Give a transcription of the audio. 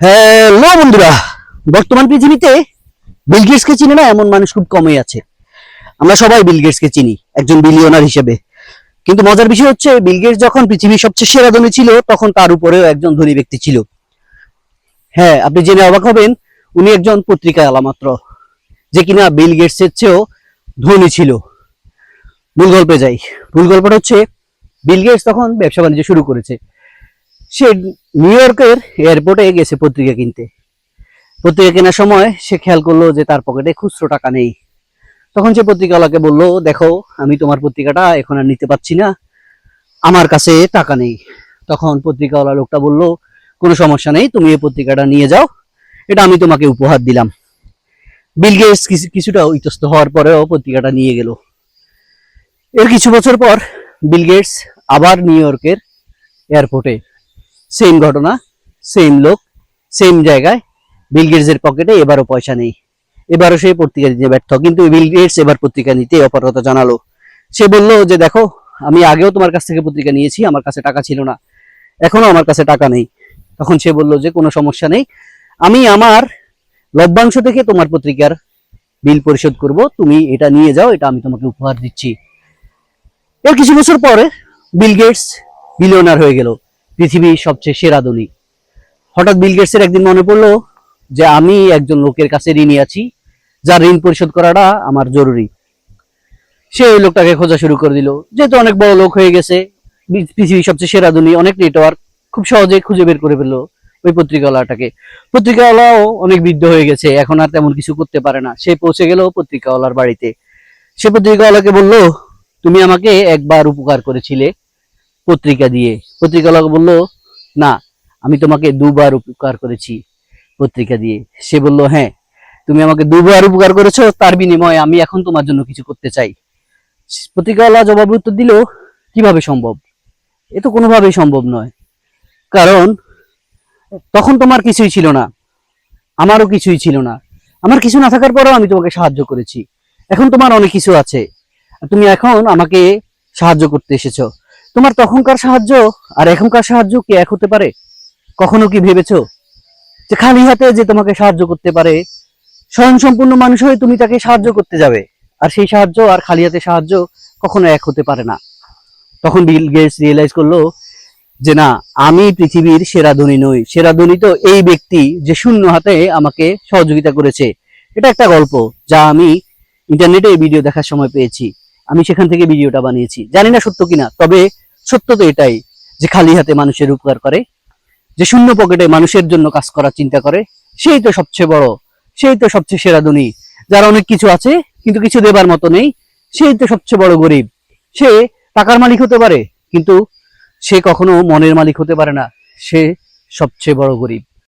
Hello বন্ধুরা, বর্তমান পৃথিবীতে বিল গেটসকে চিনে না এমন মানুষ খুব কমই আছে। আমরা সবাই বিল গেটসকে চিনি, একজন বিলিয়নার হিসেবে। কিন্তু মজার বিষয় হচ্ছে বিল গেটস যখন পৃথিবীর সবচেয়ে সেরা ধনী ছিল, তখন তার উপরেও একজন ধনী ব্যক্তি ছিল। হ্যাঁ আপনি জেনে অবাক হবেন, উনি একজন পত্রিকা আলা মাত্র যে কিনা বিল গেটসের চেয়েও ধনী ছিল। মূল গল্পে যাই। মূল গল্পটা হচ্ছে বিল গেটস তখন ব্যবসা বাণিজ্য শুরু করেছে। সে নিউ ইয়র্কের এয়ারপোর্টে গেছে পত্রিকা কিনতে। পত্রিকা কেনার সময় সে খেয়াল করল যে তার পকেটে খুচরো টাকা নেই। তখন সে পত্রিকাওয়ালাকে বলল, দেখো, আমি তোমার পত্রিকাটা এখন আর নিতে পারছি না। আমার কাছে টাকা নেই। তখন পত্রিকাওয়ালা লোকটা বলল, কোনো সমস্যা নেই, তুমি এই পত্রিকাটা নিয়ে যাও। এটা আমি তোমাকে উপহার দিলাম। বিল গেটস কিছু- কিছুটা ইতস্ত হওয়ার পরেও পত্রিকাটা নিয়ে গেল। এর কিছু বছর পর বিল গেটস আবার নিউ ইয়র্কের এয়ারপোর্টে সেম ঘটনা সেম লোক সেম জায়গায় বিল গেটসের পকেটে এবারও পয়সা নেই। এবারও সে পত্রিকা দিতে ব্যর্থ, কিন্তু বিল গেটস এবার পত্রিকা নিতে অপারগতা জানালো। সে বলল যে, দেখো, আমি আগেও তোমার কাছ থেকে পত্রিকা নিয়েছি, আমার কাছে টাকা ছিল না। এখনও আমার কাছে টাকা নেই। তখন সে বলল যে, কোনো সমস্যা নেই। আমি আমার লভ্যাংশ থেকে তোমার পত্রিকার বিল পরিশোধ করব। তুমি এটা নিয়ে যাও, এটা আমি তোমাকে উপহার দিচ্ছি। এর কিছু বছর পরে বিল গেটস বিলিয়নার হয়ে গেল। পৃথিবীর সবচেয়ে সেরা ধনী। হঠাৎ বিল গেটসের একদিন মনে পড়ল যে, আমি একজন লোকের কাছে ঋণী আছি, যার ঋণ পরিশোধ করাটা আমার জরুরি। সে ওই লোকটাকে খোঁজা শুরু করে দিল। যেহেতু অনেক বড় লোক হয়ে গেছে পৃথিবীর সবচেয়ে সেরা ধনী, অনেক নেটওয়ার্ক খুব সহজে খুঁজে বের করে ফেলল ওই পত্রিকাওয়ালাটাকে। পত্রিকাওয়ালাও অনেক বৃদ্ধ হয়ে গেছে, এখন আর তেমন কিছু করতে পারে না। সে পৌঁছে গেল পত্রিকাওয়ালার বাড়িতে। সে পত্রিকাওয়ালাকে বলল, তুমি আমাকে একবার উপকার করেছিলে পত্রিকা দিয়ে। পত্রিকাওয়ালা বলল, না, আমি তোমাকে দুবার উপকার করেছি পত্রিকা দিয়ে। সে বলল হ্যাঁ তুমি আমাকে দুবার উপকার করেছ, তার বিনিময়ে আমি এখন তোমার জন্য কিছু করতে চাই। পত্রিকাওয়ালা জবাব উত্তর দিল, কীভাবে সম্ভব? এ তো কোনোভাবেই সম্ভব নয়। কারণ, তখন তোমার কিছুই ছিল না, আমারও কিছুই ছিল না। আমার কিছু না থাকার পরেও আমি তোমাকে সাহায্য করেছি। এখন তোমার অনেক কিছু আছে। তুমি এখন আমাকে সাহায্য করতে এসেছ। তোমার তখনকার সাহায্য আর এখনকার সাহায্য কি এক হতে পারে? কখনো কি ভেবেছো যে খালি হাতে যে তোমাকে সাহায্য করতে পারে স্বয়ং সম্পূর্ণ মানুষ হয়ে তুমি তাকে সাহায্য করতে যাবে? আর সেই সাহায্য আর খালি হাতে সাহায্য কখনো এক হতে পারে না। তখন বিল গেটস রিয়েলাইজ করল যে না, আমি পৃথিবীর সেরা ধনী নই। সেরা ধনী তো এই ব্যক্তি যে শূন্য হাতে আমাকে সহযোগিতা করেছে। এটা একটা গল্প যা আমি ইন্টারনেটে এই ভিডিও দেখার সময় পেয়েছি। আমি সেখান থেকে ভিডিওটা বানিয়েছি। জানি না সত্য কিনা, তবে সত্য তো এটাই যে খালি হাতে মানুষের উপকার করে, যে শূন্য পকেটে মানুষের জন্য কাজ করার চিন্তা করে, সেই তো সবচেয়ে বড়, সেই তো সবচেয়ে সেরা ধনী, যার অনেক কিছু আছে, কিন্তু কিছু দেবার মতো নেই, সেই তো সবচেয়ে বড় গরিব। সে টাকার মালিক হতে পারে, কিন্তু সে কখনো মনের মালিক হতে পারে না, সে সবচেয়ে বড় গরিব।